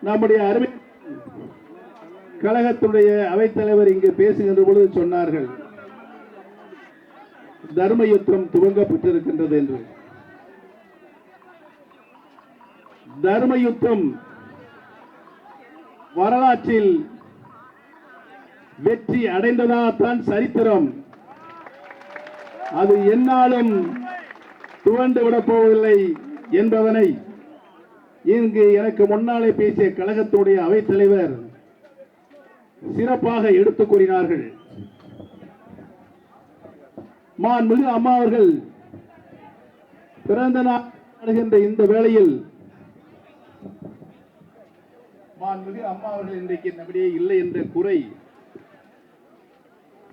நம்முடைய அருமை கழகத்துடைய அவைத்தலைவர் இங்கு பேசுகின்ற பொழுது சொன்னார்கள் தர்ம யுத்தம் துவங்கப்பட்டிருக்கின்றது என்று. தர்ம யுத்தம் வரலாற்றில் வெற்றி அடைந்ததாத்தான் சரித்திரம். அது என்னாலும் துவண்டு விடப் போவதில்லை என்பதனை இங்கு எனக்கு முன்னாலே பேசிய கழகத்துடைய அவைத்தலைவர் சிறப்பாக எடுத்து கூறினார்கள். மாண்புமிகு அம்மா அவர்கள் பிறந்த நாள் இந்த வேளையில் மாண்புமிகு அம்மா அவர்கள் இன்றைக்கு நம்முடைய இல்லை என்ற குறை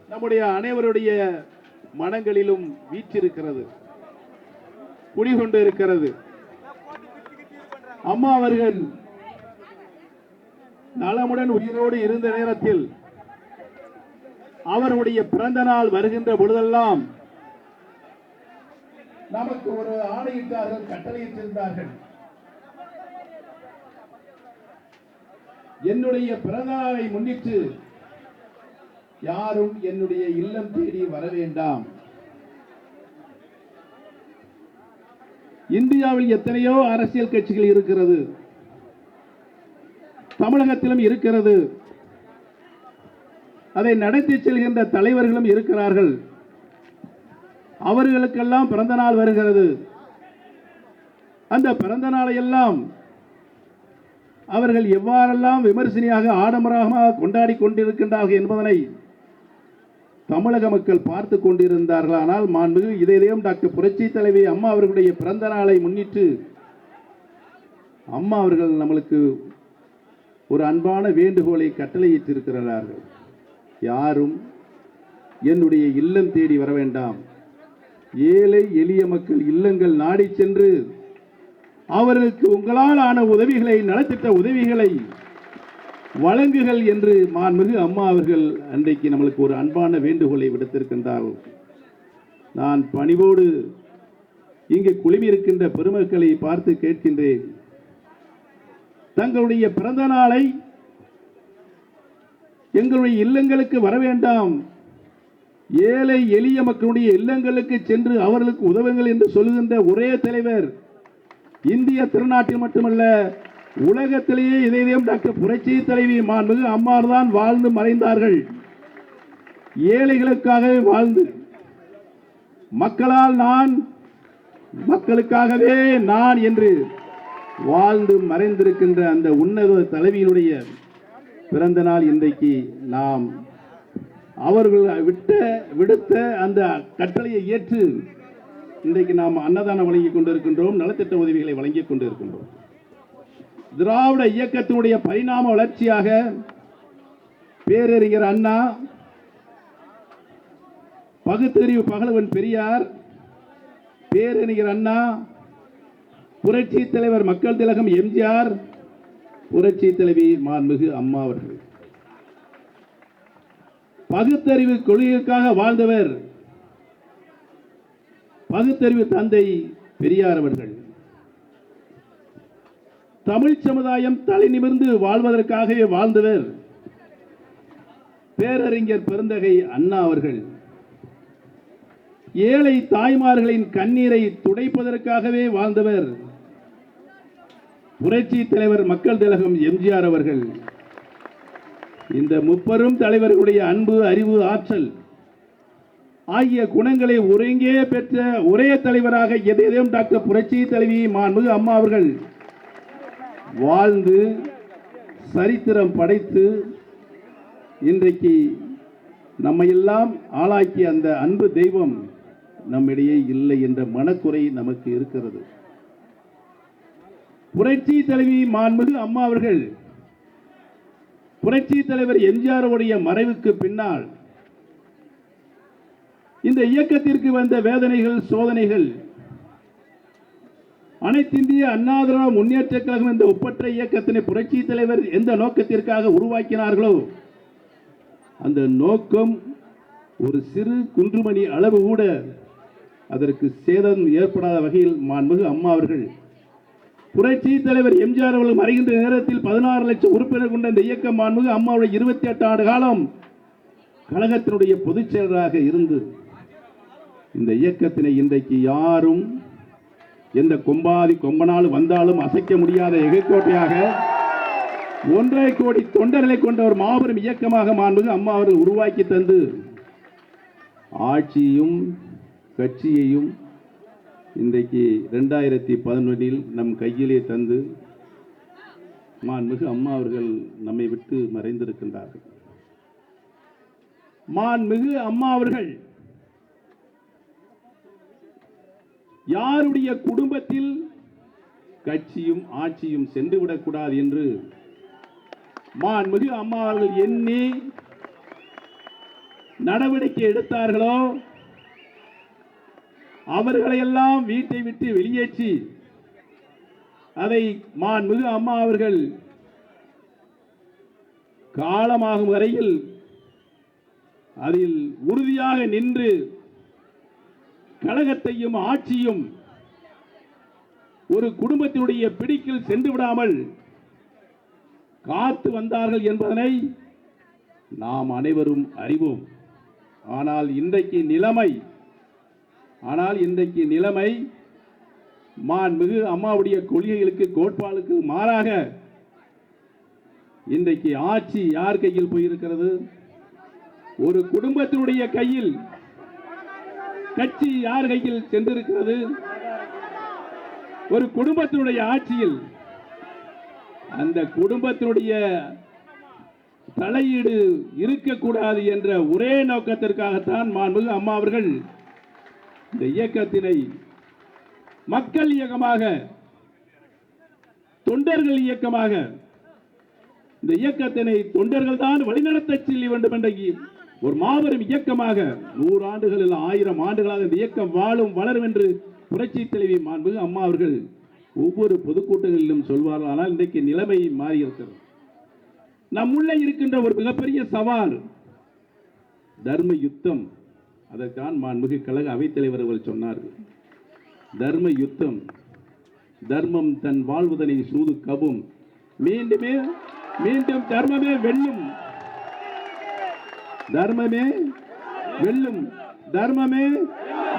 நம்முடைய அனைவருடைய மனங்களிலும் வீற்றிருக்கிறது குடிகொண்டு இருக்கிறது அம்மா அவர்கள் நலமுடன் உயிரோடு இருந்த நேரத்தில் அவருடைய பிறந்த நாள் வருகின்ற பொழுதெல்லாம் நமக்கு ஒரு ஆணையிட்டார்கள் கட்டளையிட்டிருந்தார்கள். என்னுடைய பிறந்த நாளை முன்னிட்டு யாரும் என்னுடைய இல்லம் தேடி வர வேண்டாம். இந்தியாவில் எத்தனையோ அரசியல் கட்சிகள் இருக்கிறது. தமிழகத்திலும் இருக்கிறது. அதை நடத்தி செல்கின்ற தலைவர்களும் இருக்கிறார்கள். அவர்களுக்கெல்லாம் பிறந்த நாள் வருகிறது. அந்த பிறந்த நாளையெல்லாம் அவர்கள் எவ்வாறெல்லாம் விமர்சனையாக ஆடம்பரமாக கொண்டாடி கொண்டிருக்கின்றார்கள் என்பதனை தமிழக மக்கள் பார்த்து கொண்டிருந்தார்கள். ஆனால் மாண்புமிகு இதயம் டாக்டர் புரட்சி தலைவி அம்மா அவர்களுடைய பிறந்த நாளை முன்னிட்டு அம்மா அவர்கள் நம்மளுக்கு ஒரு அன்பான வேண்டுகோளை கட்டளையிட்டிருக்கிறார்கள். யாரும் என்னுடைய இல்லம் தேடி வர வேண்டாம். ஏழை எளிய மக்கள் இல்லங்கள் நாடி சென்று அவர்களுக்கு உங்களால் ஆன உதவிகளை நலத்திட்ட உதவிகளை வழங்குகள் என்று மாண்புமிகு அம்மா அவர்கள் அன்றைக்கு நம்மளுக்கு ஒரு அன்பான வேண்டுகோளை விடுத்திருக்கின்றார். நான் பணிவோடு இங்கு குழுமியிருக்கின்ற பெருமக்களை பார்த்து கேட்கின்றேன். தங்களுடைய பிறந்த நாளை எங்களுடைய இல்லங்களுக்கு வர வேண்டாம். ஏழை எளிய மக்களுடைய இல்லங்களுக்கு சென்று அவர்களுக்கு உதவுங்கள் என்று சொல்லுகின்ற ஒரே தலைவர் இந்திய திருநாட்டில் மட்டுமல்ல உலகத்திலேயே இதயம் டாக்டர் புரட்சி தலைவி மாண்புமிகு அம்மார் தான் வாழ்ந்து மறைந்தார்கள். ஏழைகளுக்காகவே வாழ்ந்து. மக்களால் நான் மக்களுக்காகவே நான் என்று வாழ்ந்து மறைந்திருக்கின்ற அந்த உன்னத தலைவியினுடைய பிறந்த நாள் இன்றைக்கு நாம் அவர்கள் விட்ட விடுத்த அந்த கட்டளையை ஏற்று இன்றைக்கு நாம் அன்னதானம் வழங்கிக் கொண்டிருக்கின்றோம் நலத்திட்ட உதவிகளை வழங்கிக் கொண்டிருக்கின்றோம். திராவிட இயக்கத்தினுடைய பரிணாம வளர்ச்சியாக பேரறிஞர் அண்ணா பகுத்தறிவு பகலவன் பெரியார் பேரறிஞர் அண்ணா புரட்சி தலைவர் மக்கள் திலகம் எம்ஜிஆர் புரட்சி தலைவி மாண்புமிகு அம்மா அவர்கள். பகுத்தறிவு கொள்கைக்காக வாழ்ந்தவர் பகுத்தறிவு தந்தை பெரியார் அவர்கள். தமிழ் சமுதாயம் தலை நிமிர்ந்து வாழ்வதற்காகவே வாழ்ந்தவர் பேரறிஞர் பெருந்தகை அண்ணா அவர்கள். ஏழை தாய்மார்களின் கண்ணீரை துடைப்பதற்காகவே வாழ்ந்தவர் புரட்சி தலைவர் மக்கள் திலகம் எம்ஜிஆர் அவர்கள். இந்த முப்பெரும் தலைவர்களுடைய அன்பு அறிவு ஆற்றல் ஆகிய குணங்களை ஒருங்கே பெற்ற ஒரே தலைவராக எதையும் டாக்டர் புரட்சி தலைவி மாண்பு அம்மா அவர்கள் வாழ்ந்து சரித்திரம் படைத்து இன்றைக்கு நம்மையெல்லாம் ஆளாக்கிய அந்த அன்பு தெய்வம் நம்மிடையே இல்லை என்ற மனக்குறை நமக்கு இருக்கிறது. புரட்சி தலைவி மாண்புமிகு அம்மா அவர்கள் புரட்சி தலைவர் எம்ஜிஆருடைய மறைவுக்கு பின்னால் இந்த இயக்கத்திற்கு வந்த வேதனைகள் சோதனைகள் அனைத்திந்திய அண்ணா திராவிட முன்னேற்ற கழகம் என்ற ஒப்பற்ற இயக்கத்தினை புரட்சி தலைவர் எந்த நோக்கத்திற்காக உருவாக்கினார்களோ அந்த நோக்கம் ஒரு சிறு குன்றுமணி அளவு கூட அதற்கு சேதம் ஏற்படாத வகையில் மாண்புமிகு அம்மா அவர்கள் புரட்சி தலைவர் எம்ஜிஆர் அவர்கள் மறைகின்ற நேரத்தில் பதினாறு லட்சம் உறுப்பினர் கொண்ட இந்த இயக்கம் மாண்புமிகு அம்மாவுடைய இருபத்தி எட்டு ஆண்டு காலம் கழகத்தினுடைய பொதுச் செயலராக இருந்து இந்த இயக்கத்தினை இன்றைக்கு யாரும் எந்த கொம்பாதி கொம்பனால் வந்தாலும் அசைக்க முடியாத எகைக்கோட்டையாக ஒன்றரை கோடி தொண்டர்களை கொண்ட ஒரு மாபெரும் இயக்கமாக மாண்புமிகு அம்மா அவர்கள் உருவாக்கி தந்து ஆட்சியும் கட்சியையும் இன்றைக்கு ரெண்டாயிரத்தி பதினொன்றில் நம் கையிலே தந்து மாண்புமிகு அம்மா அவர்கள் நம்மை விட்டு மறைந்திருக்கின்றார்கள். மாண்புமிகு அம்மா அவர்கள் யாருடைய குடும்பத்தில் கட்சியும் ஆட்சியும் சென்று விடக்கூடாது என்று மாண்புமிகு அம்மா அவர்கள் எண்ணி நடவடிக்கை எடுத்தார்களோ அவர்களையெல்லாம் வீட்டை விட்டு வெளியேற்றி அதை மாண்புமிகு அம்மா அவர்கள் காலமாகும் வரையில் அதில் உறுதியாக நின்று கழகத்தையும் ஆட்சியும் ஒரு குடும்பத்தினுடைய பிடிக்கில் சென்று விடாமல் காத்து வந்தார்கள் என்பதனை நாம் அனைவரும் அறிவோம். ஆனால் இன்றைக்கு நிலைமை ஆனால் இன்றைக்கு நிலைமை மாண்புமிகு அம்மாவுடைய கொள்கைகளுக்கு கோட்பாடுக்கு மாறாக இன்றைக்கு ஆட்சி யார் கையில் போயிருக்கிறது? ஒரு குடும்பத்தினுடைய கையில் கட்சி யார் கையில் சென்றிருக்கிறது? ஒரு குடும்பத்தினுடைய ஆட்சியில் அந்த குடும்பத்தினுடைய தலையீடு இருக்கக்கூடாது என்ற ஒரே நோக்கத்திற்காகத்தான் மாண்புமிகு அம்மா அவர்கள் இந்த இயக்கத்தினை மக்கள் இயக்கமாக தொண்டர்கள் இயக்கமாக இந்த இயக்கத்தினை தொண்டர்கள் தான் வழிநடத்த செல்ல வேண்டும் என்ற ஒரு மாபெரும் இயக்கமாக நூறு ஆண்டுகளில் ஆயிரம் ஆண்டுகளாக இந்த இயக்கம் வாழும் வளரும் என்று புரட்சி தலைவி மாண்புமிகு அம்மா அவர்கள் ஒவ்வொரு பொதுக்கூட்டங்களிலும் சொல்வார்கள். ஆனால் இன்றைக்கு நிலைமை மாறி இருக்கிறது நம்முள்ளே இருக்கின்ற ஒரு மிகப்பெரிய சவால் தர்ம யுத்தம். அதைத்தான் மாண்புமிகு கழக அவைத்தலைவர் அவர்கள் சொன்னார்கள். தர்ம யுத்தம் தர்மம் தன் வாழ்வதனை சூது கவும் மீண்டுமே மீண்டும் தர்மமே வெல்லும் தர்மமே வெல்லும். தர்மமே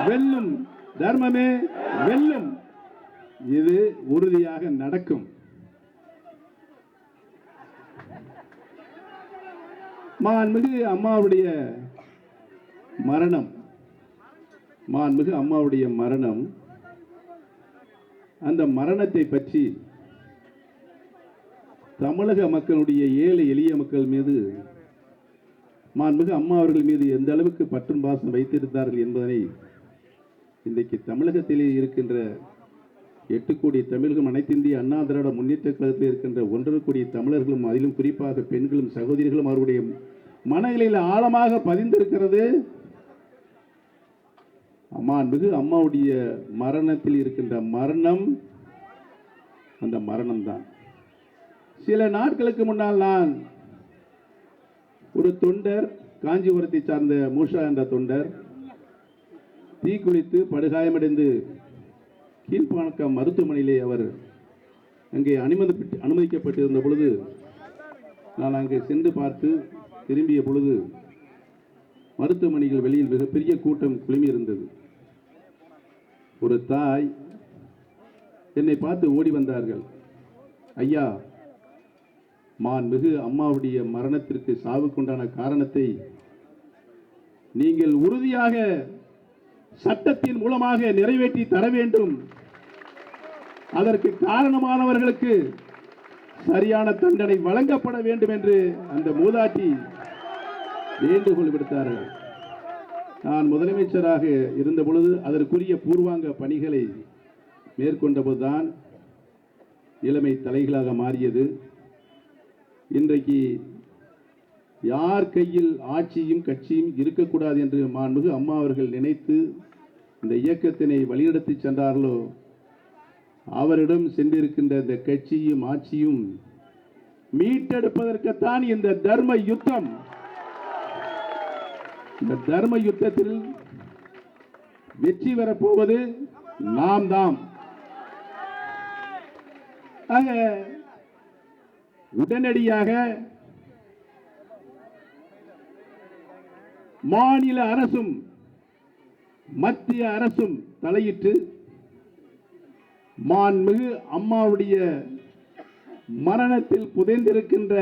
வெல்லும். தர்மமே வெல்லும். இது உறுதியாக நடக்கும். மாண்புமிகு அம்மாவுடைய மரணம். மாண்புமிகு அம்மாவுடைய மரணம். அந்த மரணத்தை பற்றி தமிழக மக்களுடைய ஏழை எளிய மக்கள் மீது மாண்புமிகு அம்மா அவர்கள் மீது எந்த அளவுக்கு பற்றும் பாசம் வைத்திருந்தார்கள் என்பதனை இன்றைக்கு தமிழகத்திலே இருக்கின்ற எட்டு கோடி தமிழர்களும் அனைத்திந்திய அண்ணா திராவிட முன்னேற்ற கழகத்தில் இருக்கின்ற ஒன்றரை கோடி தமிழர்களும் அதிலும் குறிப்பாக பெண்களும் சகோதரிகளும் அவருடைய மனநிலையில் ஆழமாக பதிந்திருக்கிறது. மிகு அம்மாவுடைய மரணத்தில் இருக்கின்ற மரணம் அந்த மரணம்தான். சில நாட்களுக்கு முன்னால் நான் ஒரு தொண்டர் காஞ்சிபுரத்தை சார்ந்த மூஷா என்ற தொண்டர் தீக்குளித்து படுகாயமடைந்து கீழ்ப்பாணக்கம் மருத்துவமனையிலே அவர் அங்கே அனுமதி அனுமதிக்கப்பட்டிருந்த பொழுது நான் அங்கே சென்று பார்த்து திரும்பிய பொழுது மருத்துவமனைகள் வெளியில் மிகப்பெரிய கூட்டம் குழுமியிருந்தது. ஒரு தாய் என்னை பார்த்து ஓடி வந்தார்கள். ஐயா மாண்புமிகு அம்மாவுடைய மரணத்திற்கு சாவுக்குண்டான காரணத்தை நீங்கள் உறுதியாக சட்டத்தின் மூலமாக நிறைவேற்றி தர வேண்டும். அதற்கு காரணமானவர்களுக்கு சரியான தண்டனை வழங்கப்பட வேண்டும் என்று அந்த மூதாட்டி வேண்டுகோள் விடுத்தார்கள். நான் முதலமைச்சராக இருந்த பொழுது அதற்குரிய பூர்வாங்க பணிகளை மேற்கொண்டபோதுதான் நிலைமை தலைகளாக மாறியது. இன்றைக்கு யார் கையில் ஆட்சியும் கட்சியும் இருக்கக்கூடாது என்று மாண்புகு அம்மா அவர்கள் நினைத்து இந்த இயக்கத்தினை வழிநடத்தி சென்றார்களோ அவரிடம் சென்றிருக்கின்ற இந்த கட்சியும் ஆட்சியும் மீட்டெடுப்பதற்குத்தான் இந்த தர்ம யுத்தம். இந்த தர்ம யுத்தத்தில் வெற்றி பெறப்போவது நாம் தாம் ஆக உடனடியாக மாநில அரசும் மத்திய அரசும் தலையிட்டு மாண்புமிகு அம்மாவுடைய மரணத்தில் புதைந்திருக்கின்ற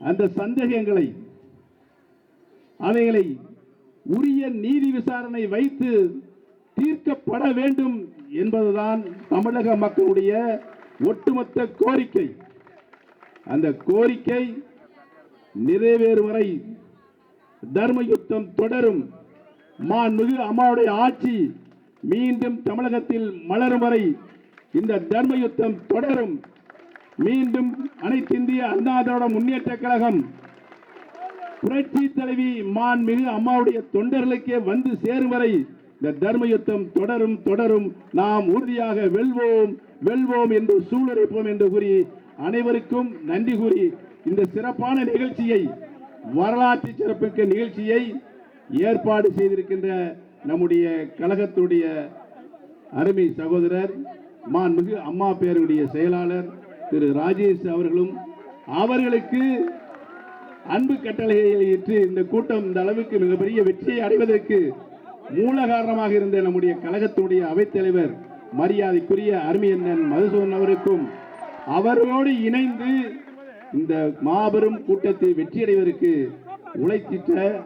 அந்த சந்தேகங்களை அவைகளை உரிய நீதி விசாரணை வைத்து தீர்க்கப்பட வேண்டும் என்பதுதான் தமிழக மக்களுடைய ஒட்டுமொத்த கோரிக்கை. அந்த கோரிக்கை நிறைவேறும் வரை தர்ம யுத்தம் தொடரும். மாண்புமிகு அம்மாவுடைய ஆட்சி மீண்டும் தமிழகத்தில் மலரும் வரை இந்த தர்ம யுத்தம் தொடரும். மீண்டும் அனைத்து இந்திய அண்ணா திராவிட முன்னேற்ற கழகம் புரட்சி தலைவி மாண்புமிகு அம்மாவுடைய தொண்டர்களுக்கே வந்து சேரும் வரை இந்த தர்ம யுத்தம் தொடரும் தொடரும். நாம் உறுதியாக வெல்வோம். வெல்வோம் என்று சூழலைப்போம் என்று கூறி அனைவருக்கும் நன்றி கூறி இந்த சிறப்பான நிகழ்ச்சியை வரலாற்று சிறப்புக்கு நிகழ்ச்சியை ஏற்பாடு செய்திருக்கின்ற நம்முடைய கழகத்துடைய அருமை சகோதரர் மாண்புமிகு அம்மா பேருடைய செயலாளர் திரு ராஜேஷ் அவர்களும் அவர்களுக்கு அன்பு கட்டளையை ஏற்று இந்த கூட்டம் இந்த அளவுக்கு மிகப்பெரிய வெற்றியை அடைவதற்கு மூல காரணமாக இருந்த நம்முடைய கழகத்துடைய அவைத்தலைவர் மரியாதைக்குரிய அருமையண்ணன் மதுசூதன் அவருக்கும் அவரோடு இணைந்து இந்த மாபெரும் கூட்டத்தை வெற்றியடைவதற்கு உழைத்திட்ட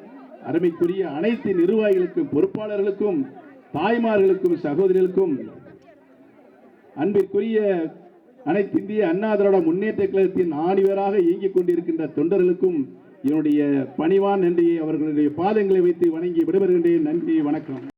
அருமைக்குரிய அனைத்து நிர்வாகிகளுக்கும் பொறுப்பாளர்களுக்கும் தாய்மார்களுக்கும் சகோதரிகளுக்கும் அன்பிற்குரிய அனைத்து இந்திய அண்ணா திராவிட முன்னேற்ற கழகத்தின் ஆணிவராக இயங்கிக் கொண்டிருக்கின்ற தொண்டர்களுக்கும் என்னுடைய பணிவான் நன்றியை அவர்களுடைய பாதங்களை வைத்து வணங்கி விடைபெறுகின்றேன். நன்றி வணக்கம்.